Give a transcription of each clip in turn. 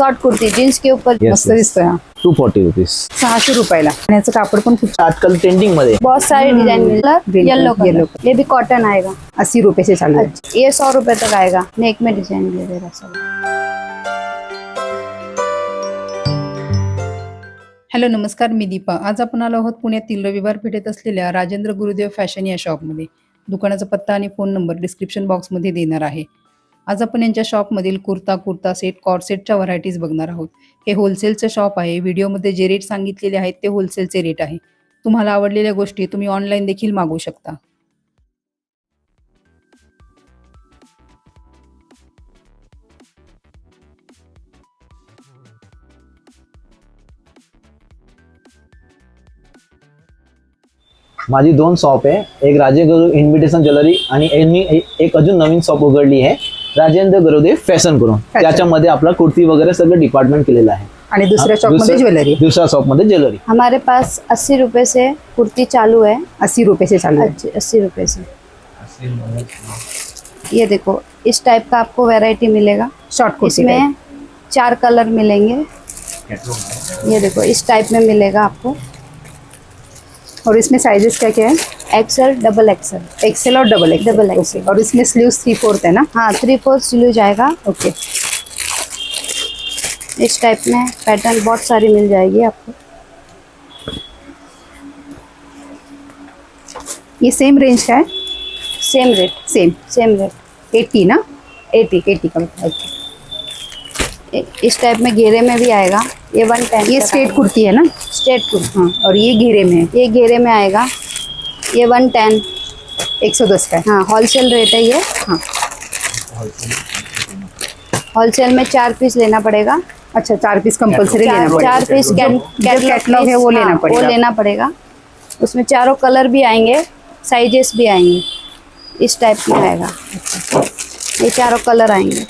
Short kurti jeans के ऊपर Yes, मस्त yes. दिसतोय हा. टू फोर्टी रुपीज सहाशे रुपयाला. आणि याचं कापड पण खूप आजकल ट्रेंडिंगमध्ये. बहुत सारे डिजाइन मिला Green yellow color, yellow colour ये भी कॉटन आएगा अस्सी रुपये से चालू आहे ये सौ रुपए तक आएगा नेक में डिजाइन दे रहा सब हॅलो नमस्कार मी दीपा. आज आपण आलो आहोत पुण्यातील रविवार पेठेत असलेल्या राजेंद्र गुरुदेव फॅशन या शॉपमध्ये दुकानाचा पत्ता आणि फोन नंबर डिस्क्रिप्शन बॉक्समध्ये देणार आहे. आज आपण यांच्या शॉपमधील कुर्ता कुर्ता सेट कॉर सेटच्या व्हरायटीज बघणार आहोत. हे होलसेलचं शॉप आहे. व्हिडिओमध्ये जे रेट सांगितलेले आहेत ते होलसेलचे रेट आहे. तुम्हाला आवडलेल्या गोष्टी तुम्ही ऑनलाईन देखील मागवू शकता. माझी दोन शॉप आहे. एक राजे गुरु इन्व्हिटेशन ज्वेलरी आणि यांनी एक अजून नवीन शॉप उघडली आहे. राजेंद्र गुरुदेव फॅशन करून. त्याच्यामध्ये आपला कुर्ती वगैरे सगळं डिपार्टमेंट केलेलं आहे. आणि दुसऱ्या हा, शॉपमध्ये दुसऱ्या- ज्वेलरी दुसऱ्या शॉप मध्ये ज्वेलरी हमारे पास अस्सी रुपए से कुर्ती चालू है। अस्सी रुपये से चालू अस्सी रुपए से। ये देखो इस टाइप का आपको वैरायटी मिलेगा। शॉर्ट कुर्ती इसमें चार कलर मिलेंगे। ये देखो इस टाइप में मिलेगा आपको। और इसमें साइजेस क्या क्या है? एक्सएल डबल एक्सएल एक्सेल और डबल एक्सेल Double ओके और इसमें स्लीव थ्री फोर्थ है ना? हाँ थ्री फोर्थ स्लीव जाएगा. ओके इस टाइप में पैटर्न बहुत सारी मिल जाएगी आपको. ये सेम रेंज का है? Same rate same same rate eighty ना? एटी एटी का ओके इस टाइप में घेरे में भी आएगा। ये वन टेन ये स्ट्रेट कुर्ती है ना? स्ट्रेट कुर्ती। हाँ और ये घेरे में है। ये घेरे में आएगा। ये वन टेन एक सौ दस का है। हाँ होलसेल रेट है ये। हाँ। होलसेल में चार पीस लेना पड़ेगा। अच्छा चार पीस कंपलसरी लेना पड़ेगा। चार पीस कैटलॉग है वो लेना हाँ, पड़ेगा। वो लेना पड़ेगा। उसमें चारों कलर भी आएँगे साइजेस भी आएँगे। इस टाइप में आएगा। ये चारों कलर आएँगे।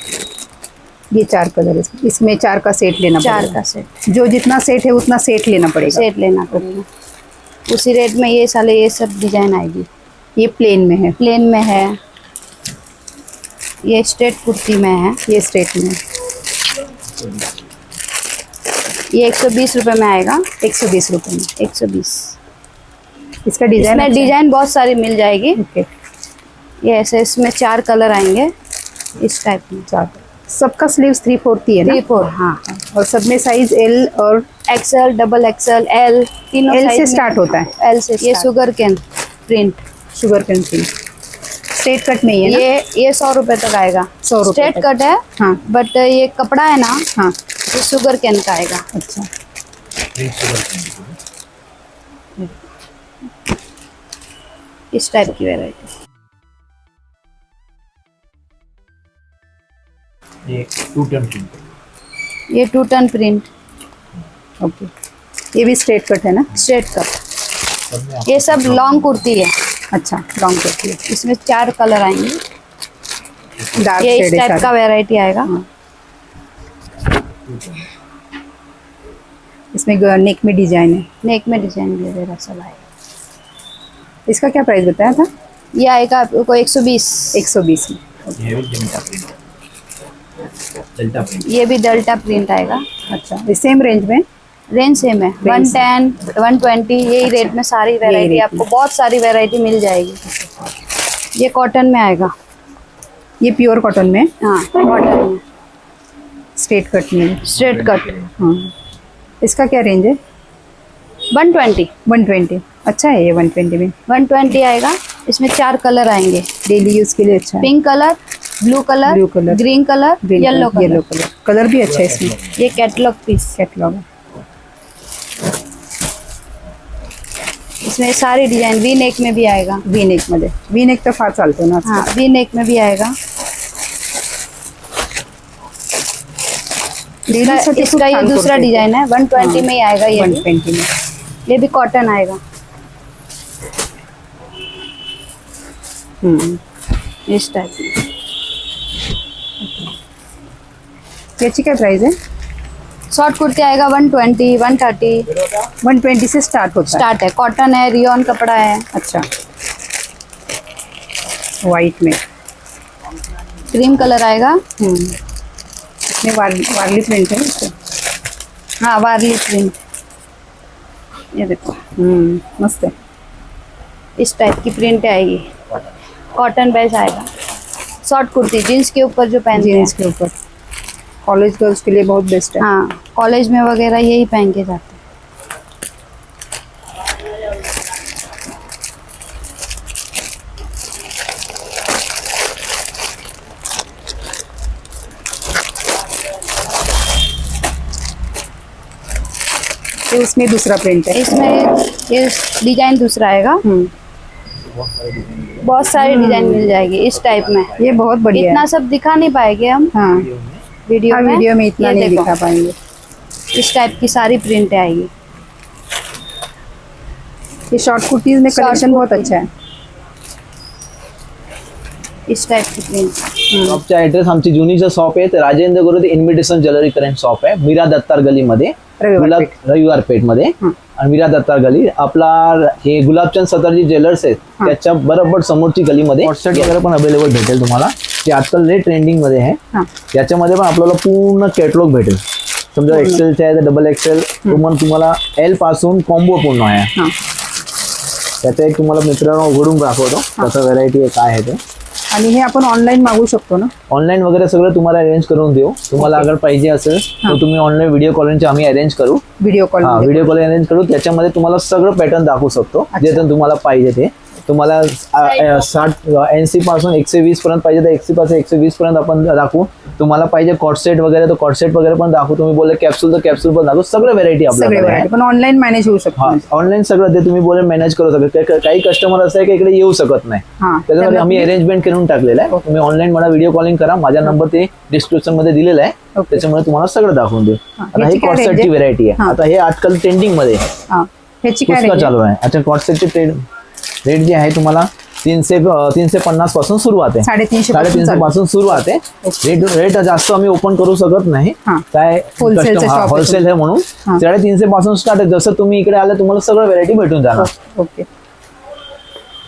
ये चार कलर है। इसमें चार का सेट लेना चार का सेट। जो जितना सेट है उतना सेट लेना पड़ेगा। सेट लेना पड़ेगा। उसी रेट में ये साले ये सब डिज़ाइन आएगी। ये प्लेन में है। प्लेन में है। ये स्ट्रेट कुर्ती में है। ये स्ट्रेट में। ये एक सौ बीस रुपये में आएगा। एक सौ बीस रुपये में। एक सौ बीस। इसका डिज़ाइन इसमें डिज़ाइन बहुत सारी मिल जाएगी। ओके। ये ऐसे इसमें चार कलर आएँगे। इस टाइप में। चार सबका स्लीव्स थ्री फोर्थ ही है ना? थ्री फोर हाँ। और सब में साइज़ एल और एक्सएल डबल एक्सएल एल तीनों size से start होता है। एल से ये sugar cane print sugar cane print straight cut में ही है ये ये सौ रुपए तक आएगा। सौ रुपए स्ट्रेट कट है हाँ। बट ये कपड़ा है ना हाँ। ये शुगर कैन का आएगा। अच्छा। इस टाइप की वेराइटी ये टू टन प्रिंट ये टू टन प्रिंट ओके ये भी स्ट्रेट कट है ना? स्ट्रेट कट ये सब लॉन्ग कुर्ती है। अच्छा लॉन्ग कट है। इसमें चार कलर आएँगे। ये इस टाइप का सारा। वेराइटी आएगा। हाँ। इसमें नेक में डिज़ाइन है। नेक में डिज़ाइन दे सब आएगा। इसका क्या प्राइस बताया था? ये आएगा आपको एक सौ बीस। एक सौ बीस में। ये भी डेल्टा प्रिंट आएगा। अच्छा। सेम रेंज में? रेंज सेम है। वन टेन वन ट्वेंटी यही रेट में सारी वेराइटी आपको बहुत सारी वैरायटी मिल जाएगी। ये कॉटन में आएगा। ये प्योर कॉटन में? हाँ कॉटन में। स्ट्रेट कट में। स्ट्रेट कट हाँ। इसका क्या रेंज है? वन ट्वेंटी वन ट्वेंटी अच्छा है ये वन ट्वेंटी में। वन ट्वेंटी आएगा। इसमें चार कलर आएँगे। डेली यूज़ के लिए अच्छा pink colour blue colour Blue color, green colour yellow color, yellow colour colour colour भी अच्छा है इसमें। ये कैटलॉग पीस कैटलॉग इसमें सारी डिज़ाइन वी नेक में भी आएगा. वी नेक मध्ये वी नेक तर फार चालतो ना हाँ वी नेक में भी आएगा. इसका, इसका ये दूसरा डिज़ाइन है। वन ट्वेंटी में ही आएगा ये वन। ट्वेंटी में। ये भी कॉटन आएगा. हम्म. इस टाइप में. याची काय प्राइस आहे शॉर्ट कुर्ती आएगा one twenty one thirty one twenty से स्टार्ट होता है। स्टार्ट है। कॉटन है रियोन कपड़ा है। अच्छा। वाइट में। क्रीम कलर आएगा। हम्म. इसमें वार, वारली प्रिंट है इसमें। हाँ वारली प्रिंट ये देखो। हम्म, मस्त है। इस टाइप की प्रिंट आएगी। कॉटन बेस आएगा। शॉर्ट कुर्ती जीन्स के ऊपर जो पहनते हैं। जीन्स के ऊपर। कॉलेज गर्ल्स के लिए बहुत बेस्ट है। हाँ कॉलेज में वगैरह यही पहन के जाते हैं। ये उसमें दूसरा प्रिंट है। इसमें ये डिज़ाइन दूसरा आएगा। हम्म, बहुत सारी डिज़ाइन मिल जाएगी इस टाइप में। ये बहुत बढ़िया इतना सब दिखा नहीं पाएँगे हम। हाँ। वीडियो हाँ में? वीडियो में इतना नहीं देखो, पाएंगे। इस टाइप की सारी प्रिंट आएगी ये। शॉर्ट कुर्तीज में कलेक्शन बहुत। अच्छा है। इस टाइप की प्रिंट शॉपचा ऍड्रेस आमची जुनीचं शॉप आहे तर राजेंद्र गुरु इन्व्हिटेशन ज्वेलरी करंट शॉप आहे मीरा दत्तार गलीमध्ये रविवार गुलाब पेठ. रविवार पेठमध्ये हं. आणि मीरा दत्तार गली आपला हे गुलाबचंद सतरजी ज्वेलर्स आहेत. त्याच्या बरोबर समोरची गलीमध्ये व्हॉट्सअप वगैरे पण अवेलेबल भेटेल तुम्हाला. ते आजकाल लय ट्रेंडिंगमध्ये आहे. हाँ. याच्यामध्ये पण आपल्याला पूर्ण कॅटलॉग भेटेल. समजा. एक्सेलचे आहे तर डबल एक्सेल तुम्हाला तुम्हाला एलपासून कॉम्बो पूर्ण आहे. हाँ. त्याचा एक तुम्हाला मित्रांनो उघडून दाखवतो. कसं व्हरायटी आहे काय आहे ते. आणि हे आपण ऑनलाईन मागवू शकतो ना? ऑनलाईन वगैरे सगळं तुम्हाला अरेंज करून देऊ. तुम्हाला अगर पाहिजे असेल हां. तर तुम्ही ऑनलाईन व्हिडिओ कॉलिंगचे आम्ही अरेंज करू. व्हिडिओ कॉल हा व्हिडिओ कॉल अरेंज करू. त्याच्यामध्ये तुम्हाला सगळं पॅटर्न दाखवू शकतो. जे तुम्हाला पाहिजे ते. तुम्हाला साठ ऐंशी पासून एकशे वीस पर्यंत पाहिजे तर एकशे पासून एकशे वीस पर्यंत आपण दाखवू. तुम्हाला पाहिजे कॉटसेट वगैरे तर कॉटसेट वगैरे पण दाखवू. तुम्ही बोलले कॅप्सूल तर कॅप्सूल पण दाखवू. सगळं व्हेरायटी सगळे आपल्याकडे आहे व्हरायटी पण ऑनलाईन मॅनेज होऊ शकतो. ऑनलाईन सगळं ते तुम्ही बोले मॅनेज करू शकता. काही- कस्टमर असं आहे की इकडे येऊ शकत नाही. हा त्याच्यामध्ये आम्ही अरेंजमेंट करून टाकलेलं आहे. तुम्ही ऑनलाईन मला व्हिडिओ कॉलिंग करा. माझा नंबर ते डिस्क्रिप्शनमध्ये दिलेला आहे. त्याच्यामुळे तुम्हाला सगळं दाखवून देऊ. आता ही कॉटसेटची? व्हेरायटी आहे? हा. आता हे आजकाल ट्रेंडिंगमध्ये चालू आहे. अच्छा कॉटसेटची ट्रेड रेट जे आहे तुम्हाला तीनशे तीनशे पन्नासपासून सुरुवात आहे. साडेतीनशे पासून साडेतीनशे. पासून सुरुवात आहे. रेट रेट जास्त आम्ही ओपन करू शकत नाही. काय होलसेल आहे म्हणून. साडेतीनशे पासून स्टार्ट आहे. जसं तुम्ही इकडे आले तुम्हाला सगळं व्हेरायटी भेटून जाणार. ओके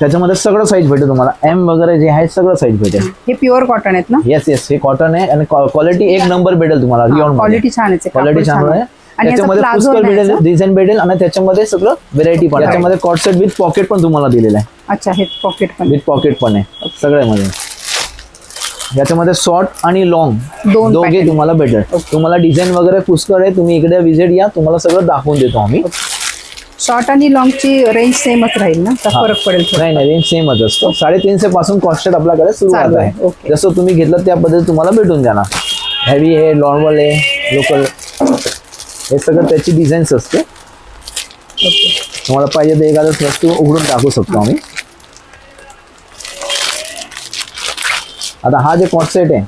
त्याच्यामध्ये सगळं साईज भेटेल तुम्हाला. एम वगैरे जे आहे सगळं साईज भेटेल. हे. प्युअर कॉटन आहेत ना? येस येस हे कॉटन आहे आणि क्वालिटी एक नंबर भेटेल तुम्हाला. क्वालिटी छान आहे. क्वालिटी छान आहे. त्याच्यामध्ये पुष्कळ भेटेल? डिझाईन भेटेल आणि त्याच्यामध्ये सगळं व्हेरायटी पण आहे. त्याच्यामध्ये कॉटसेट विथ पॉकेट पण तुम्हाला दिलेलं आहे. अच्छा हे पॉकेट पण विथ पॉकेट पण आहे. सगळ्यामध्ये. याच्यामध्ये शॉर्ट आणि लॉंग दोघे. तुम्हाला भेटेल. तुम्हाला डिझाईन वगैरे पुष्कळ आहे तुम्ही इकडे विजिट या तुम्हाला सगळं दाखवून देतो आम्ही. शॉर्ट आणि लॉंगची रेंज सेमच राहील ना. फरक पडेल? नाही नाही रेंज सेमच असतो. साडेतीनशे पासून कॉस्टेट आपल्याकडे सुरुवात आहे. जसं तुम्ही घेतलं त्या पद्धती तुम्हाला भेटून जाणार. हेवी आहे नॉर्मल आहे लोकल हे सगळं त्याची डिझाईन्स असते. तुम्हाला पाहिजे तर एखादं वस्तू उघडून टाकू शकतो आम्ही आता हा जे कॉटसेट आहे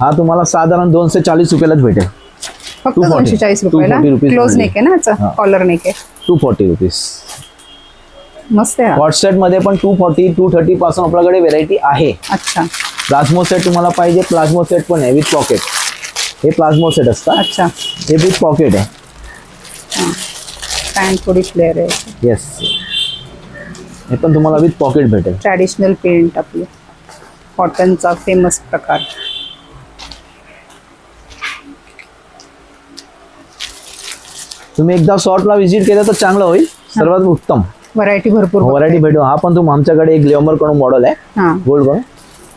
हा तुम्हाला साधारण दोनशे चाळीस रुपयालाच भेटेल फक्त 240. दोनशे चाळीस 240 रुपयाला क्लोज. नेक आहे ना. कॉलर नेक आहे टू फॉर्टी रुपीज मस्त. कॉटसेटमध्ये पण टू फॉर्टी टू थर्टी पासून आपल्याकडे व्हेरायटी आहे अच्छा प्लाझ्मो सेट तुम्हाला पाहिजे प्लाझ्मो सेट पण आहे विथ पॉकेट हे प्लाझ्मो सेट असतात अच्छा. हे विथ पॉकेट आहे. पॅन्ट थोडी फ्लेअर आहे. येस हे पण तुम्हाला विथ पॉकेट भेटेल. ट्रॅडिशनल पेंट आपले. कॉटनचा फेमस प्रकार. तुम्ही एकदा शॉर्टला व्हिजिट केलं तर चांगलं होईल. सर्वात उत्तम. व्हरायटी भरपूर व्हरायटी भेटू. हा पण तुम आमच्याकडे एक ग्लेमरकडून मॉडेल आहे. हा. गोल्डकडून.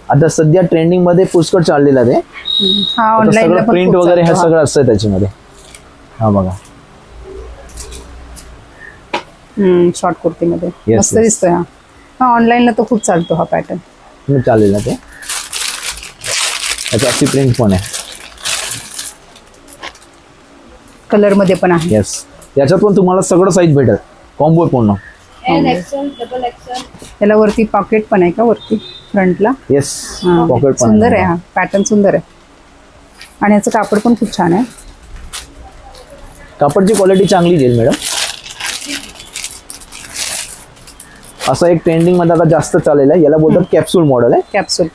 आता सध्या ट्रेंडिंगमध्ये पुष्कळ चाललेला ते हा सगळं प्रिंट वगैरे हे सगळं असतं त्याच्यामध्ये. हा बघा. शॉर्ट कुर्तीमध्ये. Yes, मस्त yes. दिसतोय हा. हा ऑनलाईनला तो खूप चालतो हा पॅटर्न तुम्ही चाललेला ते. त्याची अशी प्रिंट पण आहे. कलरमध्ये पण आहे. येस याच्यात पण तुम्हाला सगळं साईज भेटेल. कॉम्बो पूर्ण. एल एक्सेल डबल एक्सेल त्याला वरती पॉकेट पण आहे का वरती? फ्रंटला. येस. पॉकेट सुंदर आहे हा पॅटर्न सुंदर आहे. आणि याचं कापड पण खूप छान आहे. कापडची क्वालिटी चांगली येईल मॅडम असं एक ट्रेंडिंगमध्ये आता जास्त चाललेलं आहे. याला बोलतात कॅप्सूल मॉडेल आहे. कॅप्सूल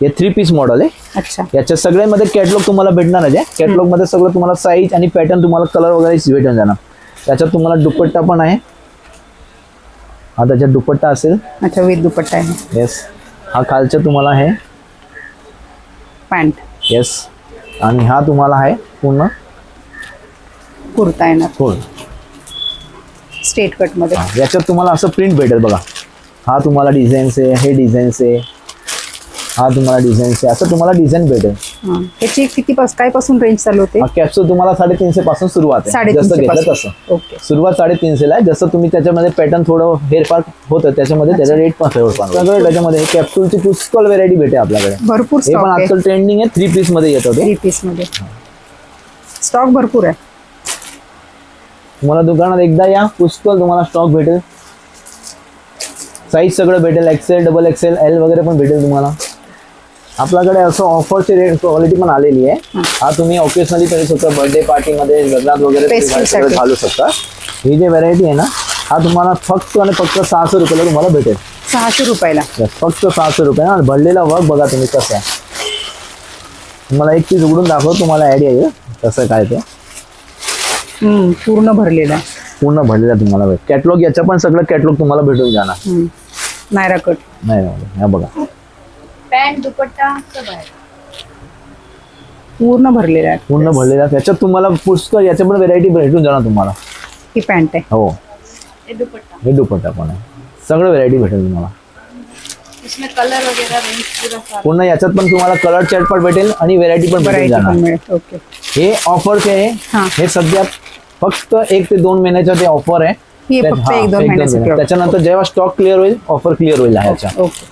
हे थ्री पीस मॉडेल आहे. अच्छा. याच्या सगळ्यामध्ये कॅटलॉग तुम्हाला भेटणारच आहे. कॅटलॉगमध्ये सगळं तुम्हाला साईज आणि पॅटर्न तुम्हाला कलर वगैरे भेटून जाणार. त्याच्यात तुम्हाला दुपट्टा पण आहे. हा त्याच्यात दुपट्टा असेल. अच्छा विथ दुपट्टा आहे. येस हा खालचा तुम्हाला आहे. पॅन्ट येस आणि हा तुम्हाला आहे पूर्ण? कुर्ता येणार होय स्ट्रेट कटमध्ये. हा, याच्यात तुम्हाला असं प्रिंट भेटेल बघा. हा तुम्हाला डिझाईन्स आहे हे डिझाईन्स आहे. हा तुम्हाला डिझाईन्स आहे. असं तुम्हाला डिझाईन भेटेल. हा. त्याची किती पास काय पासून रेंज चालू होते? कॅप्सूल तुम्हाला साडेतीनशे पासून सुरुवात आहे. जसं साडेतीनशे घेतलं तसं. ओके. सुरुवात साडेतीनशेला आहे. जसं तुम्ही त्याच्यामध्ये पॅटर्न थोडं हेरफार होतं त्याच्यामध्ये त्याचा रेट पण होतो. सगळं त्याच्यामध्ये कॅप्सूलची पुष्कळ व्हेरायटी भेटेल आपल्याकडे. भरपूर हे पण आजकाल ट्रेंडिंग आहे. थ्री पीसमध्ये येतं ते थ्री पीसमध्ये. स्टॉक भरपूर आहे. तुम्हाला दुकानात एकदा या. पुष्कळ तुम्हाला स्टॉक भेटेल. साईज सगळं भेटेल. एक्सेल डबल एक्सेल एल वगैरे पण भेटेल तुम्हाला. आपल्याकडे असं ऑफरची रेट क्वालिटी पण आलेली आहे. हा. तुम्ही ऑकेशनली करू शकता बर्थडे पार्टीमध्ये लग्नात वगैरे. घालू शकता. ही जी व्हरायटी आहे ना हा तुम्हाला फक्त आणि फक्त सहाशे रुपयाला तुम्हाला भेटेल. सहाशे रुपयाला. फक्त सहाशे रुपये. ना भरलेला वर्क बघा तुम्ही कसं आहे. तुम्हाला एक पीस उघडून दाखव तुम्हाला आयडिया येईल कसं काय ते. पूर्ण भरलेला. पूर्ण भरलेला तुम्हाला भेट कॅटलॉग याच्या पण सगळं कॅटलॉग तुम्हाला भेटून जाणार. हम्म. नायरा कट. नाही नाही हा बघा. पैंट दुपट्टा सब है पूर्ण भरलेला आहे. पूर्ण भरलेला त्याच्यात तुम्हाला पुष्कळ याच्या पण व्हेरायटी भेटून जाणार तुम्हाला. ही पॅन्ट आहे. हो. ये दुपट्टा. हे दुपट्टा पण आहे. सगळं व्हेरायटी भेटेल तुम्हाला. इसमें कलर वगैरह रेंज पूरा सारा. पुन्हा याच्यात पण तुम्हाला कलर चार्ट पण भेटेल आणि व्हेरायटी पण भेटून व्हरायटी जाणार. पण मिळेल. ओके हे ऑफरचे आहे हा. हे सध्या फक्त एक ते दोन महिन्याचं ते ऑफर आहे हे त्यात- फक्त हा, एक दोन एक महिन्यासाठी offer. त्याच्यानंतर जेव्हा स्टॉक क्लिअर होईल ऑफर क्लिअर होईल ह्याच्या ओके